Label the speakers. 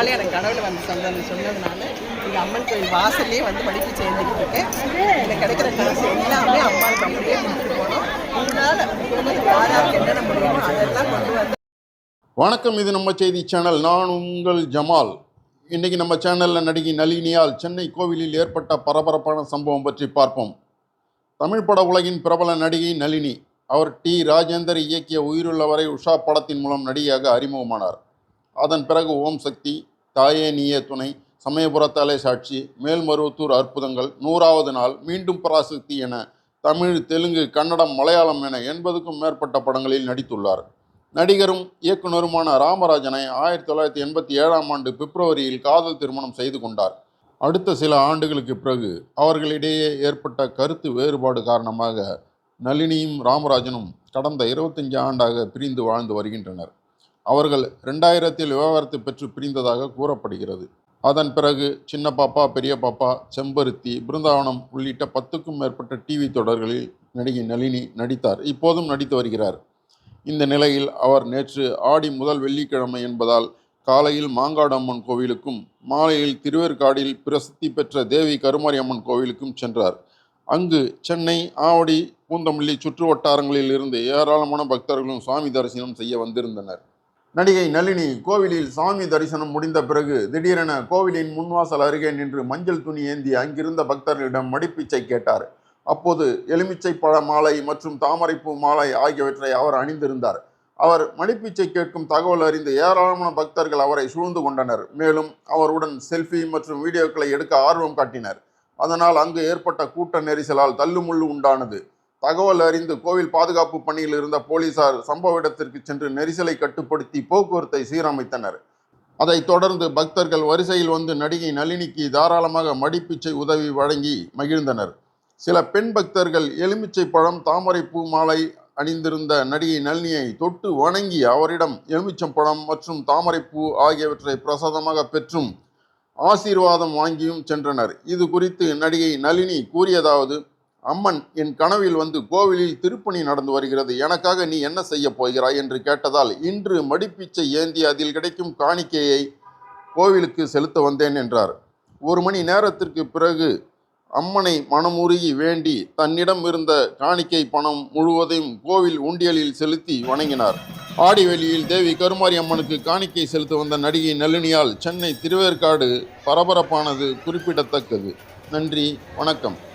Speaker 1: அம்பாலே எனக்கு கனவுல வந்து சொன்னது சொன்னதுனால இந்த அம்மன் கோயில் வாசல்லே வந்து படிப்பு சேர்ந்துக்கிட்டு இருக்கேன். எனக்கு கிடைக்கிற காசு எல்லாமே அம்பாளுக்கு அப்படியே கொடுத்துட்டு போனோம் உங்களால் குடும்பத்துக்கு யாராருக்கு என்னென்ன முடியுமோ அதெல்லாம் கொண்டு வந்து
Speaker 2: வணக்கம் இது நம்ம செய்தி சேனல். நான் உங்கள் ஜமால். இன்னைக்கு நம்ம சேனலில் நடிகை நளினியால் சென்னை கோவிலில் ஏற்பட்ட பரபரப்பான சம்பவம் பற்றி பார்ப்போம். தமிழ் பட உலகின் பிரபல நடிகை நளினி அவர் டி. ராஜேந்தர் இயக்கிய உயிருள்ளவரை உஷா படத்தின் மூலம் நடிகையாக அறிமுகமானார். அதன் பிறகு ஓம் சக்தி தாயே நீயே துணை சமயபுரத்தாலே சாட்சி மேல்மருவத்தூர் அற்புதங்கள் நூறாவது நாள் மீண்டும் பராசக்தி என தமிழ் தெலுங்கு கன்னடம் மலையாளம் என எண்பதுக்கும் மேற்பட்ட படங்களில் நடித்துள்ளார். நடிகரும் இயக்குனருமான ராமராஜனை ஆயிரத்தி தொள்ளாயிரத்தி எண்பத்தி ஏழாம் ஆண்டு பிப்ரவரியில் காதல் திருமணம் செய்து கொண்டார். அடுத்த சில ஆண்டுகளுக்கு பிறகு அவர்களிடையே ஏற்பட்ட கருத்து வேறுபாடு காரணமாக நளினியும் ராமராஜனும் கடந்த இருபத்தஞ்சு ஆண்டாக பிரிந்து வாழ்ந்து வருகின்றனர். அவர்கள் ரெண்டாயிரத்தில் விவாகரத்து பெற்று பிரிந்ததாக கூறப்படுகிறது. அதன் பிறகு சின்ன பாப்பா பெரிய பாப்பா செம்பருத்தி பிருந்தாவனம் உள்ளிட்ட பத்துக்கும் மேற்பட்ட டிவி தொடர்களில் நடிகை நளினி நடித்தார். இப்போதும் நடித்து வருகிறார். இந்த நிலையில் அவர் நேற்று ஆடி முதல் வெள்ளிக்கிழமை என்பதால் காலையில் மாங்காடம்மன் கோவிலுக்கும் மாலையில் திருவேற்காடில் பிரசித்தி பெற்ற தேவி கருமாரியம்மன் கோவிலுக்கும் சென்றார். அங்கு சென்னை ஆவடி பூந்தமல்லி சுற்று வட்டாரங்களில் இருந்து ஏராளமான பக்தர்களும் சுவாமி தரிசனம் செய்ய வந்திருந்தனர். நடிகை நளினி கோவிலில் சாமி தரிசனம் முடிந்த பிறகு திடீரென கோவிலின் முன்வாசல் அருகே நின்று மஞ்சள் துணி ஏந்தி அங்கிருந்த பக்தர்களிடம் மடிப்பிச்சை கேட்டார். அப்போது எலுமிச்சை பழ மாலை மற்றும் தாமரைப்பூ மாலை ஆகியவற்றை அவர் அணிந்திருந்தார். அவர் மடிப்பிச்சை கேட்கும் தகவல் அறிந்து ஏராளமான பக்தர்கள் அவரை சூழ்ந்து கொண்டனர். மேலும் அவருடன் செல்ஃபி மற்றும் வீடியோக்களை எடுக்க ஆர்வம் காட்டினர். அதனால் அங்கு ஏற்பட்ட கூட்ட நெரிசலால் தள்ளுமுள்ளு உண்டானது. தகவல் அறிந்து கோவில் பாதுகாப்பு பணியில் இருந்த போலீசார் சம்பவ இடத்திற்கு சென்று நெரிசலை கட்டுப்படுத்தி போக்குவரத்தை சீரமைத்தனர். அதைத் தொடர்ந்து பக்தர்கள் வரிசையில் வந்து நடிகை நளினிக்கு தாராளமாக மடிப்பிச்சை உதவி வழங்கி மகிழ்ந்தனர். சில பெண் பக்தர்கள் எலுமிச்சை பழம் தாமரை பூ மாலை அணிந்திருந்த நடிகை நளினியை தொட்டு வணங்கி அவரிடம் எலுமிச்சம்பழம் மற்றும் தாமரைப்பூ ஆகியவற்றை பிரசாதமாக பெற்றும் ஆசீர்வாதம் வாங்கியும் சென்றனர். இது குறித்து நடிகை நளினி கூறியதாவது அம்மன் என் கனவில் வந்து கோவிலில் திருப்பணி நடந்து வருகிறது. எனக்காக நீ என்ன செய்ய போகிறாய்? என்று கேட்டதால் இன்று மடிப்பிச்சை ஏந்தி அதில் கிடைக்கும் காணிக்கையை கோவிலுக்கு செலுத்த வந்தேன் என்றார். ஒரு மணி நேரத்திற்கு பிறகு அம்மனை மனமுருகி வேண்டி தன்னிடம் இருந்த காணிக்கை பணம் முழுவதையும் கோவில் உண்டியலில் செலுத்தி வணங்கினார். ஆடிவெளியில் தேவி கருமாரி அம்மனுக்கு காணிக்கை செலுத்த வந்த நடிகை நளினியால் சென்னை திருவேற்காடு பரபரப்பானது குறிப்பிடத்தக்கது. நன்றி வணக்கம்.